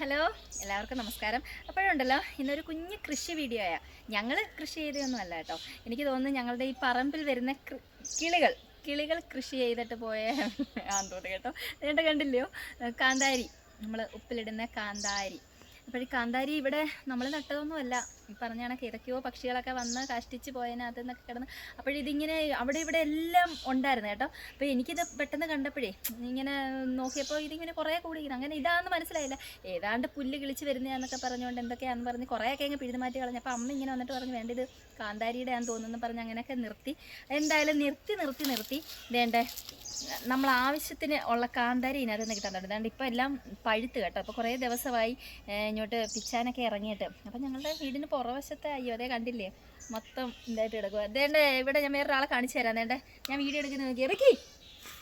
Hello എല്ലാവർക്കും നമസ്കാരം. അപ്പോഴുണ്ടല്ലോ ഇന്നൊരു കുഞ്ഞ് കൃഷി വീഡിയോ ആയ ഞങ്ങൾ കൃഷി ചെയ്തതൊന്നും അല്ല കേട്ടോ. എനിക്ക് തോന്നുന്നു ഞങ്ങളുടെ ഈ പറമ്പിൽ വരുന്ന കിളികൾ കിളികൾ കൃഷി ചെയ്തിട്ട് പോയ ആന്ന് കേട്ടോ. നേണ്ട കണ്ടില്ലയോ? കാന്താരി. നമ്മൾ ഉപ്പിലിടുന്ന കാന്താരി. അപ്പോഴീ കാന്താരി ഇവിടെ നമ്മൾ നട്ടതൊന്നുമല്ല. പറഞ്ഞ കണക്ക് ഏതൊക്കെയോ പക്ഷികളൊക്കെ വന്ന് കഷ്ടിച്ച് പോയതിനകത്ത് നിന്നൊക്കെ കിടന്ന് അപ്പോഴിതിങ്ങനെ അവിടെ ഇവിടെ എല്ലാം ഉണ്ടായിരുന്നു കേട്ടോ. അപ്പോൾ എനിക്കിത് പെട്ടെന്ന് കണ്ടപ്പോഴേ ഇങ്ങനെ നോക്കിയപ്പോൾ ഇതിങ്ങനെ കുറേ കൂടി അങ്ങനെ ഇതാണെന്ന് മനസ്സിലായില്ല. ഏതാണ്ട് പുല്ല് കിളിച്ച് വരുന്നതാന്നൊക്കെ പറഞ്ഞുകൊണ്ട് എന്തൊക്കെയാണെന്ന് പറഞ്ഞ് കുറേയൊക്കെ അങ്ങ് പിഴുതു മാറ്റി കളഞ്ഞപ്പോൾ അമ്മ ഇങ്ങനെ വന്നിട്ട് പറഞ്ഞു വേണ്ട ഇത് കാന്താരിയുടെ ആണെന്ന് തോന്നുന്നു പറഞ്ഞ് അങ്ങനെയൊക്കെ നിർത്തി. എന്തായാലും നിർത്തി നിർത്തി നിർത്തി. വേണ്ടേ നമ്മൾ ആവശ്യത്തിന് ഉള്ള കാന്താരി ഇതിനകത്ത് നിന്ന് കിട്ടാൻ തുടങ്ങി. ഇപ്പോൾ എല്ലാം പഴുത്ത് കേട്ടോ. അപ്പോൾ കുറേ ദിവസമായി ഇങ്ങോട്ട് പിച്ചാനൊക്കെ ഇറങ്ങിയിട്ട്. അപ്പോൾ ഞങ്ങളുടെ വീടിന് പുറവശത്തെ അയ്യോ അതേ കണ്ടില്ലേ? മൊത്തം ഇതായിട്ട് കിടക്കുക അതേണ്ട ഇവിടെ ഞാൻ വേറൊരാളെ കാണിച്ചു തരാം. അതേണ്ട ഞാൻ വീഡിയോ എടുക്കുന്നത് നോക്കി ഇറക്കി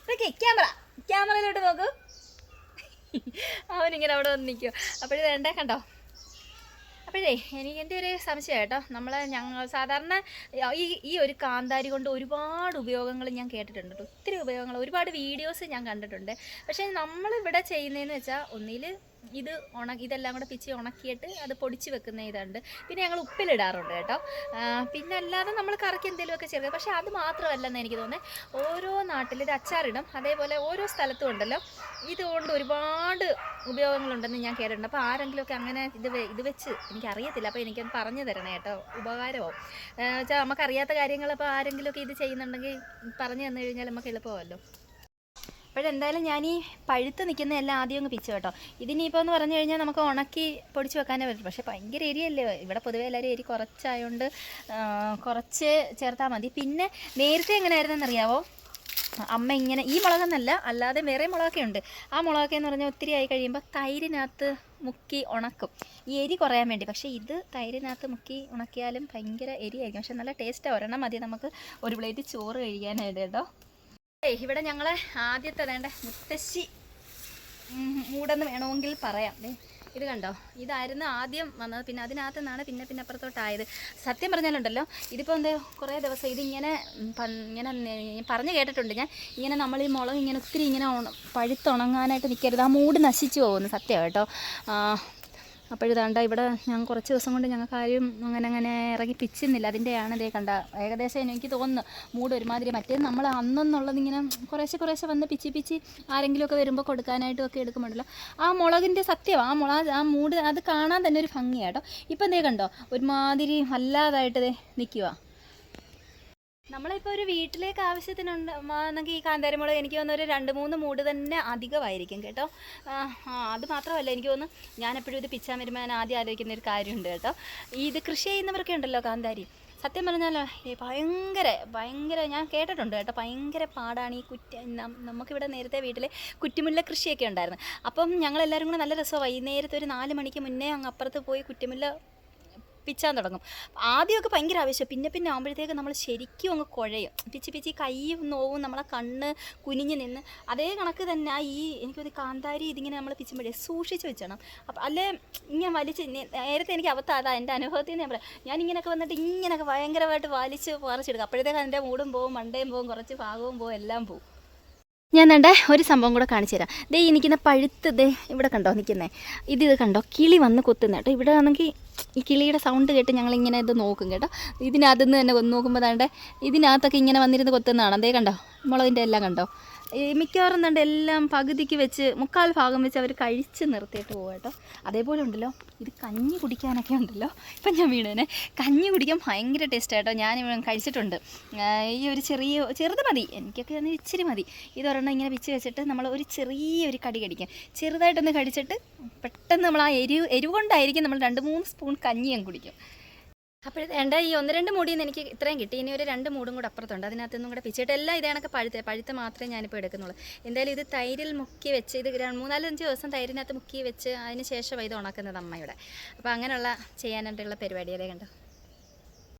ഇറക്കി ക്യാമറ ക്യാമറയിലോട്ട് നോക്കൂ. അവനിങ്ങനെ അവിടെ വന്ന് നിൽക്കും അപ്പോഴേ വേണ്ട കണ്ടോ? അപ്പോഴേ എനിക്ക് എന്റെ ഒരു സംശയം കേട്ടോ. നമ്മൾ ഞങ്ങൾ സാധാരണ ഈ ഈ ഒരു കാന്താരി കൊണ്ട് ഒരുപാട് ഉപയോഗങ്ങൾ ഞാൻ കേട്ടിട്ടുണ്ട് കേട്ടോ. ഒത്തിരി ഉപയോഗങ്ങൾ ഒരുപാട് വീഡിയോസ് ഞാൻ കണ്ടിട്ടുണ്ട്. പക്ഷേ നമ്മളിവിടെ ചെയ്യുന്നതെന്ന് വെച്ചാൽ ഒന്നിൽ ഇത് ഉണ ഇതെല്ലാം കൂടെ പിച്ചി ഉണക്കിയിട്ട് അത് പൊടിച്ച് വെക്കുന്ന ഇതുണ്ട്. പിന്നെ ഞങ്ങൾ ഉപ്പിലിടാറുണ്ട് കേട്ടോ. പിന്നെ അല്ലാതെ നമ്മൾ കറിക്ക് എന്തെങ്കിലുമൊക്കെ ചേർക്കുക. പക്ഷേ അത് മാത്രമല്ലെന്ന് എനിക്ക് തോന്നുന്നത് ഓരോ നാട്ടിൽ ഇത് അച്ചാറിടും. അതേപോലെ ഓരോ സ്ഥലത്തും ഉണ്ടല്ലോ. ഇതുകൊണ്ട് ഒരുപാട് ഉപയോഗങ്ങളുണ്ടെന്ന് ഞാൻ കേട്ടിട്ടുണ്ട്. അപ്പോൾ ആരെങ്കിലുമൊക്കെ അങ്ങനെ ഇത് ഇത് വെച്ച് എനിക്കറിയത്തില്ല. അപ്പോൾ എനിക്കൊന്ന് പറഞ്ഞു തരണേ കേട്ടോ. ഉപകാരമാവും വെച്ചാൽ നമുക്കറിയാത്ത കാര്യങ്ങൾ അപ്പോൾ ആരെങ്കിലുമൊക്കെ ഇത് ചെയ്യുന്നുണ്ടെങ്കിൽ പറഞ്ഞു തന്നു കഴിഞ്ഞാൽ നമുക്ക് എളുപ്പമല്ലോ. അപ്പോഴെന്തായാലും ഞാൻ ഈ പഴുത്ത് നിൽക്കുന്ന എല്ലാം ആദ്യം അങ്ങ് പിച്ചു കേട്ടോ. ഇതിനിപ്പോൾ എന്ന് പറഞ്ഞു കഴിഞ്ഞാൽ നമുക്ക് ഉണക്കി പൊടിച്ച് വെക്കാനേ പറ്റും. പക്ഷേ ഭയങ്കര എരിയല്ലേ? ഇവിടെ പൊതുവെ എല്ലാവരും എരി കുറച്ചായതുകൊണ്ട് കുറച്ച് ചേർത്താൽ മതി. പിന്നെ നേരത്തെ എങ്ങനെയായിരുന്നെന്ന് അറിയാവോ അമ്മ ഇങ്ങനെ ഈ മുളകെന്നല്ല അല്ലാതെ വേറെ മുളകൊക്കെ ഉണ്ട് ആ മുളകൊക്കെ എന്ന് പറഞ്ഞാൽ ഒത്തിരി ആയി കഴിയുമ്പോൾ തൈരിനകത്ത് മുക്കി ഉണക്കും. ഈ എരി കുറയാൻ വേണ്ടി. പക്ഷേ ഇത് തൈരിനകത്ത് മുക്കി ഉണക്കിയാലും ഭയങ്കര എരിയായിരിക്കും. പക്ഷെ നല്ല ടേസ്റ്റ്. ഒരെണ്ണം മതി നമുക്ക് ഒരു പ്ലേറ്റ് ചോറ് കഴിക്കാനായിട്ട് കേട്ടോ. ഏയ് ഇവിടെ ഞങ്ങളെ ആദ്യത്തെ വേണ്ട മുത്തശ്ശി മൂടെന്ന് വേണമെങ്കിൽ പറയാം. ഇത് കണ്ടോ? ഇതായിരുന്നു ആദ്യം വന്നത്. പിന്നെ അതിനകത്ത് നിന്നാണ് പിന്നെ പിന്നെ അപ്പുറത്തോട്ടായത്. സത്യം പറഞ്ഞാലുണ്ടല്ലോ ഇതിപ്പോൾ എന്താ കുറേ ദിവസം ഇതിങ്ങനെ ഇങ്ങനെ പറഞ്ഞു കേട്ടിട്ടുണ്ട് ഞാൻ. ഇങ്ങനെ നമ്മൾ ഈ മുളക് ഇങ്ങനെ ഒത്തിരി ഇങ്ങനെ പഴുത്തുണങ്ങാനായിട്ട് നിൽക്കരുത് ആ മൂട് നശിച്ചു പോകുന്നു സത്യം കേട്ടോ. അപ്പോഴിതാണ്ട ഇവിടെ ഞാൻ കുറച്ച് ദിവസം കൊണ്ട് ഞങ്ങൾക്ക് ആരും അങ്ങനെ അങ്ങനെ ഇറങ്ങി പിച്ചുന്നില്ല. അതിന്റെയാണ് ഇതേ കണ്ട. ഏകദേശം എനിക്ക് തോന്നുന്നു മൂട് ഒരുമാതിരി മറ്റേ നമ്മൾ അന്നെന്നുള്ളത് ഇങ്ങനെ കുറേശ്ശെ കുറേശ്ശെ വന്ന് പിച്ചി പിച്ചി ആരെങ്കിലുമൊക്കെ വരുമ്പോൾ കൊടുക്കാനായിട്ടും ഒക്കെ എടുക്കുമ്പോഴല്ലോ ആ മുളകിന്റെ സത്യം ആ മുള ആ മൂട് അത് കാണാൻ തന്നെ ഒരു ഭംഗിയാട്ടോ ഇപ്പം എന്തേ കണ്ടോ? ഒരുമാതിരി വല്ലാതായിട്ട് ദേ നിൽക്കുക നമ്മളിപ്പോൾ ഒരു വീട്ടിലേക്ക് ആവശ്യത്തിനുണ്ട് എന്നെങ്കിൽ ഈ കാന്താരിമുളക് എനിക്ക് തോന്നുന്നു ഒരു രണ്ട് മൂന്ന് മൂട് തന്നെ അധികമായിരിക്കും കേട്ടോ. അത് മാത്രമല്ല എനിക്ക് തോന്നുന്നു ഞാൻ എപ്പോഴും ഇത് പിച്ചാൻ വരുമ്പോൾ ഞാൻ ആദ്യം ആലോചിക്കുന്ന ഒരു കാര്യമുണ്ട് കേട്ടോ. ഇത് കൃഷി ചെയ്യുന്നവർക്കേ ഉണ്ടല്ലോ കാന്താരി. സത്യം പറഞ്ഞാൽ ഭയങ്കര ഭയങ്കര ഞാൻ കേട്ടിട്ടുണ്ട് കേട്ടോ ഭയങ്കര പാടാണ് ഈ കുറ്റ നമുക്കിവിടെ നേരത്തെ വീട്ടിൽ കുറ്റിമുല്ല കൃഷിയൊക്കെ ഉണ്ടായിരുന്നു. അപ്പം ഞങ്ങളെല്ലാവരും കൂടെ നല്ല രസമാണ് വൈകുന്നേരത്തെ ഒരു നാല് മണിക്ക് മുന്നേ അങ്ങ് അപ്പുറത്ത് പോയി കുറ്റിമുല്ല പിച്ചാൻ തുടങ്ങും. ആദ്യമൊക്കെ ഭയങ്കര ആവശ്യം പിന്നെ പിന്നെ ആകുമ്പോഴത്തേക്ക് നമ്മൾ ശരിക്കും അങ്ങ് കുഴയും. പിച്ചി പിച്ചി കൈയും നോവും നമ്മളെ കണ്ണ് കുനിഞ്ഞ് നിന്ന്. അതേ കണക്ക് തന്നെ ഈ എനിക്കൊരു കാന്താരി ഇതിങ്ങനെ നമ്മൾ പിച്ചുമ്പോഴേ സൂക്ഷിച്ച് വെച്ചണം. അപ്പം അല്ലേ ഇങ്ങനെ വലിച്ച് നേരത്തെ എനിക്ക് അവത്ത അതാ എന്റെ അനുഭവത്തിൽ ഞാൻ പറയാം. ഞാൻ ഇങ്ങനെയൊക്കെ വന്നിട്ട് ഇങ്ങനെയൊക്കെ ഭയങ്കരമായിട്ട് വലിച്ച് പറിച്ചെടുക്കും. അപ്പോഴത്തേക്ക് അതിന്റെ മൂടും പോവും മണ്ടയും പോവും കുറച്ച് ഭാഗവും പോവും എല്ലാം പോവും. ഞാൻ വേണ്ട ഒരു സംഭവം കൂടെ കാണിച്ചു തരാം. ദേ ഈ പഴുത്ത് ദേ ഇവിടെ കണ്ടോ നിൽക്കുന്നത് ഇത് ഇത് കണ്ടോ? കിളി വന്ന് കൊത്തുന്ന കേട്ടോ. ഇവിടെ ആണെങ്കിൽ ഈ കിളിയുടെ സൗണ്ട് കേട്ട് ഞങ്ങളിങ്ങനെ ഇത് നോക്കും കേട്ടോ. ഇതിനകത്തുനിന്ന് തന്നെ നോക്കുമ്പോൾ ദാണ്ട് ഇതിനകത്തൊക്കെ ഇങ്ങനെ വന്നിരുന്ന് കൊത്തുന്നതാണ്. അതേ കണ്ടോ? മുളകിന്റെ എല്ലാം കണ്ടോ? മിക്കവാറും തണ്ട് എല്ലാം പകുതിക്ക് വെച്ച് മുക്കാൽ ഭാഗം വെച്ച് അവർ കഴിച്ച് നിർത്തിയിട്ട് പോകും കേട്ടോ. അതേപോലെ ഉണ്ടല്ലോ ഇത് കഞ്ഞി കുടിക്കാനൊക്കെ ഉണ്ടല്ലോ. ഇപ്പം ഞാൻ വീണേനെ. കഞ്ഞി കുടിക്കാൻ ഭയങ്കര ടേസ്റ്റ് കേട്ടോ. ഞാൻ കഴിച്ചിട്ടുണ്ട്. ഈ ഒരു ചെറിയ ചെറുത് മതി. എനിക്കൊക്കെ ഒന്ന് ഇച്ചിരി മതി. ഇതൊരെണ്ണം ഇങ്ങനെ പിച്ച് വെച്ചിട്ട് നമ്മൾ ഒരു ചെറിയൊരു കടി കടിക്കാം. ചെറുതായിട്ടൊന്ന് കടിച്ചിട്ട് പെട്ടെന്ന് നമ്മൾ ആ എരിവ് എരിവ് കൊണ്ടായിരിക്കും നമ്മൾ രണ്ട് മൂന്ന് സ്പൂൺ കഞ്ഞി ഞാൻ കുടിക്കും. അപ്പോൾ വേണ്ട ഈ ഒന്ന് രണ്ട് മൂടിയിൽ നിന്ന് എനിക്ക് ഇത്രയും കിട്ടി. ഇനി ഒരു രണ്ട് മൂടും കൂടെ അപ്പുറത്തുണ്ട്. അതിനകത്തൊന്നും കൂടെ പിച്ചിട്ട് എല്ലാം ഇതേ കണക്ക് പഴുത്ത പഴുത്ത മാത്രമേ ഞാനിപ്പോൾ എടുക്കുന്നുള്ളൂ. എന്തായാലും ഇത് തൈരിൽ മുക്കി വെച്ച് ഇത് മൂന്നാലഞ്ച് ദിവസം തൈരിനകത്ത് മുക്കി വെച്ച് അതിന് ശേഷം ഇത് ഉണക്കുന്നത് അമ്മയുടെ. അപ്പോൾ അങ്ങനെയുള്ള ചെയ്യാനായിട്ടുള്ള പരിപാടികളെ കണ്ടോ?